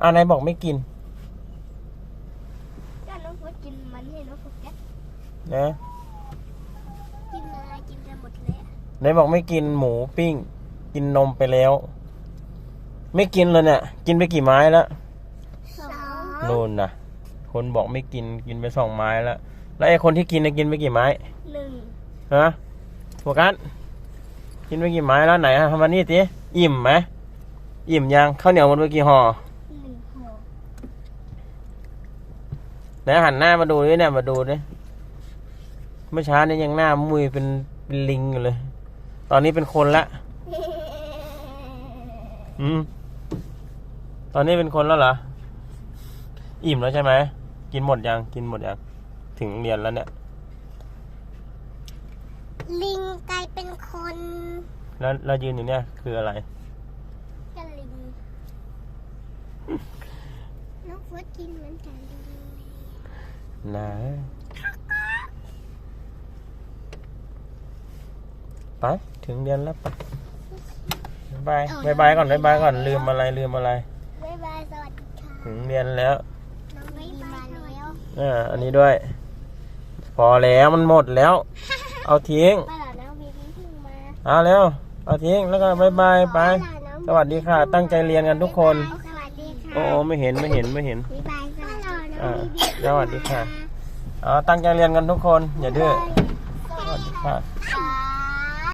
อ่าไหนบอกไม่กินก็น้องโฟดกินมันให้น้องโฟกัสนะกินอะไรกินกันหมดเลยอะไหนบอกไม่กินหมูปิ้ง กินนมไปแล้ว ไม่กินเลยเนี่ย กินไปกี่ไม้แล้วสองนู่นนะคนบอกไม่กินกินไปสองไม้แล้ว แล้วไอ้คนที่กินเนี่ยกินไปกี่ไม้หนึ่งฮะโฟกัสกินไปกี่ไม้แล้วไหนฮะทำมานี่สิอิ่มไหมอิ่มยังข้าวเหนียวหมันไปกี่ห่อ หนึ่งห่อ ไหนหันหน้ามาดูดิเนี่ยมาดูดิเมื่อเช้านี่ยังหน้ามุยเป็นเป็นลิงอยู่เลย ตอนนี้เป็นคนละ อืม ตอนนี้เป็นคนแล้วเหรอ อิ่มแล้วใช่ไหม กินหมดยัง กินหมดยัง ถึงโรงเรียนแล้วเนี่ย ลิงกลายเป็นคน แล้วเรายืนอยู่เนี่ย คืออะไรก็ลิง น้องโฟดกินเหมือนกันลิง นะไปถึงเรียนแล้วไปบายบายบายก่อนบายบายก่อนลืมอะไรลืมอะไรบ๊ายบายสวัสดีค่ะถึงเรียนแล้วน้องบ๊ายบายแล้วอ่าอันนี้ด้วย พอแล้วมันหมดแล้ว เอาทิ้งป้าหลานน้องบีบีเพิ่งมาเอาเร็วเอาทิ้งแล้วก็บายบายไปสวัสดีค่ะ ตั้งใจเรียนกันทุกคนสวัสดีค่ะโอ้ไม่เห็นไม่เห็นไม่เห็นบ๊ายบายค่ะน้ องอ่าบีบีสวัสดีค่ะเอตั้งใจเรียนกันทุกคน อย่าดื้อสวัสดีค่ะ